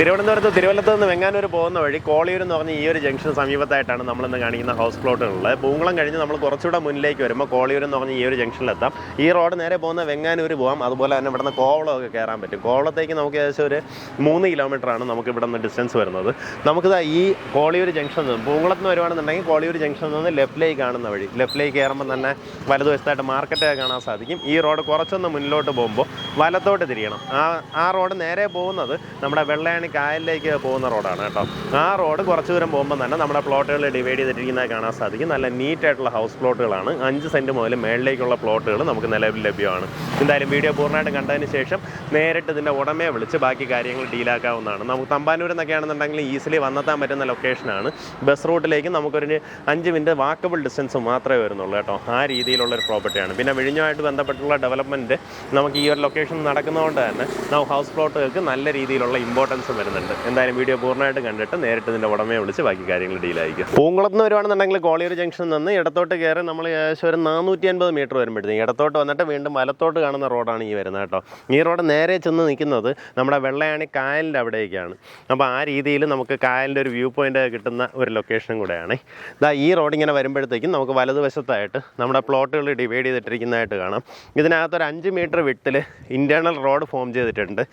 തിരുവനന്തപുരത്ത് തിരുവല്ലത്ത് നിന്ന് വെങ്ങാനൂർ പോകുന്ന വഴി കോളിയൂർ എന്ന് പറഞ്ഞ ഈ ഒരു ജംഗ്ഷൻ സമീപത്തായിട്ടാണ് നമ്മളിന്ന് കാണിക്കുന്ന ഹൗസ് പ്ലോട്ടുള്ളത് പൂങ്കുളം കഴിഞ്ഞ് നമ്മൾ കുറച്ചുകൂടെ മുന്നിലേക്ക് വരുമ്പോൾ കോളിയൂർ എന്ന് പറഞ്ഞ ഈ ഒരു ജംഗ്ഷനിലെത്താം ഈ റോഡ് നേരെ പോകുന്ന വെങ്ങാനൂർ പോകാം അതുപോലെ തന്നെ ഇവിടുന്ന് കോവളമൊക്കെ കയറാൻ പറ്റും. കോവളത്തേക്ക് നമുക്ക് ഏകദേശം ഒരു മൂന്ന് കിലോമീറ്ററാണ് നമുക്ക് ഇവിടെ നിന്ന് ഡിസ്റ്റൻസ് വരുന്നത്. നമുക്ക് ഈ കോളിയൂർ ജംഗ്ഷൻ നിന്ന് പൂങ്കുളത്ത് നിന്ന് വരുവാണെന്നുണ്ടെങ്കിൽ കോളിയൂർ ജംഗ്ഷനിൽ നിന്ന് ലെഫ്റ്റിലേക്ക് കാണുന്ന വഴി. ലെഫ്റ്റിലേക്ക് കയറുമ്പോൾ തന്നെ വലതുവശത്തായിട്ട് മാർക്കറ്റൊക്കെ കാണാൻ സാധിക്കും. ഈ റോഡ് കുറച്ചൊന്ന് മുന്നിലോട്ട് പോകുമ്പോൾ വലത്തോട്ട് തിരിയണം. ആ ആ റോഡ് നേരെ പോകുന്നത് നമ്മുടെ വെള്ളയാണി കായലിലേക്ക് പോകുന്ന റോഡാണ് കേട്ടോ. ആ റോഡ് കുറച്ച് ദൂരം പോകുമ്പോൾ തന്നെ നമ്മുടെ പ്ലോട്ടുകൾ ഡിവൈഡ് ചെയ്തിരിക്കുന്നത് കാണാൻ സാധിക്കും. നല്ല നീറ്റ് ആയിട്ടുള്ള ഹൗസ് പ്ലോട്ടുകളാണ്. അഞ്ച് സെന്റ് മുതൽ മേളിലേക്കുള്ള പ്ലോട്ടുകൾ നമുക്ക് നിലവിൽ ലഭ്യമാണ്. എന്തായാലും വീഡിയോ പൂർണമായിട്ടും കണ്ടതിന് ശേഷം നേരിട്ട് ഇതിന്റെ ഉടമയെ വിളിച്ച് ബാക്കി കാര്യങ്ങൾ ഡീലാക്കാവുന്നതാണ്. നമുക്ക് തമ്പാനൂർ എന്നൊക്കെയാണെന്നുണ്ടെങ്കിൽ ഈസിലി വന്നെത്താൻ പറ്റുന്ന ലൊക്കേഷനാണ് ബസ് റൂട്ടിലേക്ക് നമുക്കൊരു അഞ്ച് മിനിറ്റ് വാക്കബിൾ ഡിസ്റ്റൻസ് മാത്രമേ വരുന്നുള്ളൂ കേട്ടോ. ആ രീതിയിലുള്ള ഒരു പ്രോപ്പർട്ടിയാണ് പിന്നെ വിഴിഞ്ഞുമായിട്ട് ബന്ധപ്പെട്ടുള്ള ഡെവലപ്മെന്റ് നമുക്ക് ഈ ഒരു ലൊക്കേഷൻ നടക്കുന്നതുകൊണ്ട് തന്നെ നമുക്ക് ഹൗസ് പ്ലോട്ടുകൾക്ക് നല്ല രീതിയിലുള്ള ഇമ്പോർട്ടൻസ് വരുന്നുണ്ട്. എന്തായാലും വീഡിയോ പൂർണമായിട്ട് കണ്ടിട്ട് നേരിട്ട് ഇതിന്റെ ഉടമയെ വിളിച്ച് ബാക്കി കാര്യങ്ങൾ ഡീലായിരിക്കും പൂങ്കുളത്ത് നിന്ന് വരുവാണെന്നുണ്ടെങ്കിൽ കോളിയൂർ ജംഗ്ഷനിൽ നിന്ന് ഇടത്തോട്ട് കയറി നമ്മൾ ഏകദേശം ഒരു നാനൂറ്റി അൻപത് മീറ്റർ വരുമ്പോഴത്തേക്കും ഇടത്തോട്ട് വന്നിട്ട് വീണ്ടും വലത്തോട്ട് കാണുന്ന റോഡാണ് ഈ വരുന്നത് കേട്ടോ. ഈ റോഡ് നേരെ ചെന്ന് നിൽക്കുന്നത് നമ്മുടെ വെള്ളയാണി കായലിന്റെ അവിടേക്കാണ്. അപ്പോൾ ആ രീതിയിൽ നമുക്ക് കായലിന്റെ ഒരു വ്യൂ പോയിന്റ് കിട്ടുന്ന ഒരു ലൊക്കേഷനും കൂടെയാണ്. ഇതാ ഈ റോഡ് ഇങ്ങനെ വരുമ്പോഴത്തേക്കും നമുക്ക് വലതുവശത്തായിട്ട് നമ്മുടെ പ്ലോട്ടുകൾ ഡിവൈഡ് ചെയ്തിട്ടിരിക്കുന്നതായിട്ട് കാണാം. ഇതിനകത്തൊരു അഞ്ച് മീറ്റർ വിട്ടിൽ ഇന്റേർണൽ റോഡ് ഫോം ചെയ്തിട്ടുണ്ട്.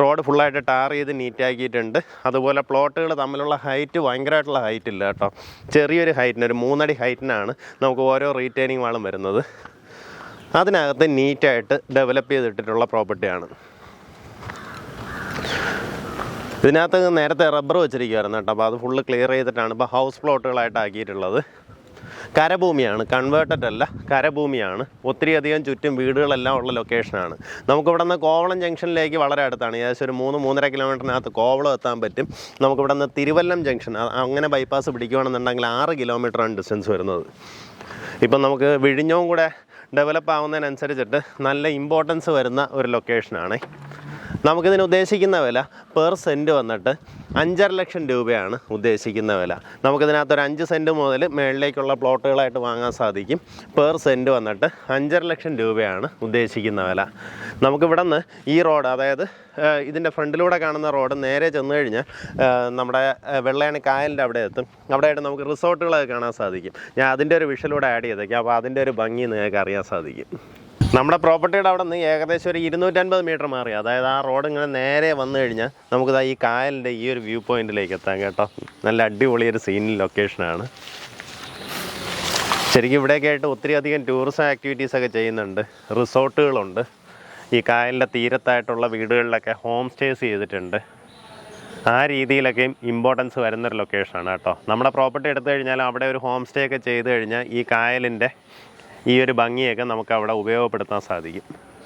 റോഡ് ഫുള്ളായിട്ട് ടാർ ചെയ്ത് നീറ്റാക്കിയിട്ടുണ്ട്. അതുപോലെ പ്ലോട്ടുകൾ തമ്മിലുള്ള ഹൈറ്റ് ഭയങ്കരമായിട്ടുള്ള ഹൈറ്റ് ഇല്ല കേട്ടോ. ചെറിയൊരു ഹൈറ്റിന് ഒരു മൂന്നടി ഹൈറ്റിനാണ് നമുക്ക് ഓരോ റീറ്റെയിനിങ് വാളും വരുന്നത്. അതിനകത്ത് നീറ്റായിട്ട് ഡെവലപ്പ് ചെയ്തിട്ടിട്ടുള്ള പ്രോപ്പർട്ടിയാണ് ഇതിനകത്ത് നേരത്തെ റബ്ബർ വെച്ചിരിക്കുമായിരുന്നു കേട്ടോ. അപ്പോൾ അത് ഫുള്ള് ക്ലിയർ ചെയ്തിട്ടാണ് ഇപ്പോൾ ഹൗസ് പ്ലോട്ടുകളായിട്ട് ആക്കിയിട്ടുള്ളത് കരഭൂമിയാണ്. കൺവേർട്ടഡ് അല്ല കരഭൂമിയാണ്. ഒത്തിരിയധികം ചുറ്റും വീടുകളെല്ലാം ഉള്ള ലൊക്കേഷനാണ് നമുക്കിവിടെ നിന്ന് കോവളം ജംഗ്ഷനിലേക്ക് വളരെ അടുത്താണ്. ഏകദേശം ഒരു മൂന്ന് മൂന്നര കിലോമീറ്ററിനകത്ത് കോവളം എത്താൻ പറ്റും. നമുക്കിവിടെ നിന്ന് തിരുവല്ലം ജംഗ്ഷൻ അങ്ങനെ ബൈപ്പാസ് പിടിക്കുകയാണെന്നുണ്ടെങ്കിൽ ആറ് കിലോമീറ്ററാണ് ഡിസ്റ്റൻസ് വരുന്നത്. ഇപ്പം നമുക്ക് വിഴിഞ്ഞവും കൂടെ ഡെവലപ്പ് ആവുന്നതിനനുസരിച്ചിട്ട് നല്ല ഇമ്പോർട്ടൻസ് വരുന്ന ഒരു ലൊക്കേഷനാണ് നമുക്കിതിന് ഉദ്ദേശിക്കുന്ന വില പെർ സെന്റ് വന്നിട്ട് അഞ്ചര ലക്ഷം രൂപയാണ് ഉദ്ദേശിക്കുന്ന വില. നമുക്കിതിനകത്ത് ഒരു അഞ്ച് സെന്റ് മുതൽ മേളിലേക്കുള്ള പ്ലോട്ടുകളായിട്ട് വാങ്ങാൻ സാധിക്കും. പെർ സെന്റ് വന്നിട്ട് അഞ്ചര ലക്ഷം രൂപയാണ് ഉദ്ദേശിക്കുന്ന വില. നമുക്കിവിടെ നിന്ന് ഈ റോഡ് അതായത് ഇതിന്റെ ഫ്രണ്ടിലൂടെ കാണുന്ന റോഡ് നേരെ ചെന്ന് കഴിഞ്ഞാൽ നമ്മുടെ വെള്ളയാണി കായലിന്റെ അവിടെ എത്തും. അവിടെയായിട്ട് നമുക്ക് റിസോർട്ടുകളൊക്കെ കാണാൻ സാധിക്കും. ഞാൻ അതിന്റെ ഒരു വിഷലൂടെ ആഡ് ചെയ്തേക്കാം. അപ്പോൾ അതിന്റെ ഒരു ഭംഗി നിങ്ങൾക്ക് അറിയാൻ സാധിക്കും. നമ്മുടെ പ്രോപ്പർട്ടിയുടെ അവിടെ നിന്ന് ഏകദേശം ഒരു ഇരുന്നൂറ്റൻപത് മീറ്റർ മാറി. അതായത് ആ റോഡ് ഇങ്ങനെ നേരെ വന്നു കഴിഞ്ഞാൽ നമുക്കിതാ ഈ കായലിന്റെ ഈ ഒരു വ്യൂ പോയിന്റിലേക്ക് എത്താം കേട്ടോ. നല്ല അടിപൊളി ഒരു സീനിൽ ലൊക്കേഷനാണ് ശരിക്കും ഇവിടെയൊക്കെ ആയിട്ട് ഒത്തിരി അധികം ടൂറിസം ആക്ടിവിറ്റീസ് ഒക്കെ ചെയ്യുന്നുണ്ട്. റിസോർട്ടുകളുണ്ട്. ഈ കായലിന്റെ തീരത്തായിട്ടുള്ള വീടുകളിലൊക്കെ ഹോം സ്റ്റേസ് ചെയ്തിട്ടുണ്ട്. ആ രീതിയിലൊക്കെയും ഇമ്പോർട്ടൻസ് വരുന്നൊരു ലൊക്കേഷനാണ് കേട്ടോ. നമ്മുടെ പ്രോപ്പർട്ടി എടുത്തു കഴിഞ്ഞാൽ അവിടെ ഒരു ഹോം സ്റ്റേ ഒക്കെ ചെയ്ത് കഴിഞ്ഞാൽ ഈ കായലിന്റെ ഈ ഒരു ഭംഗിയൊക്കെ നമുക്ക് അവിടെ ഉപയോഗപ്പെടുത്താൻ സാധിക്കും.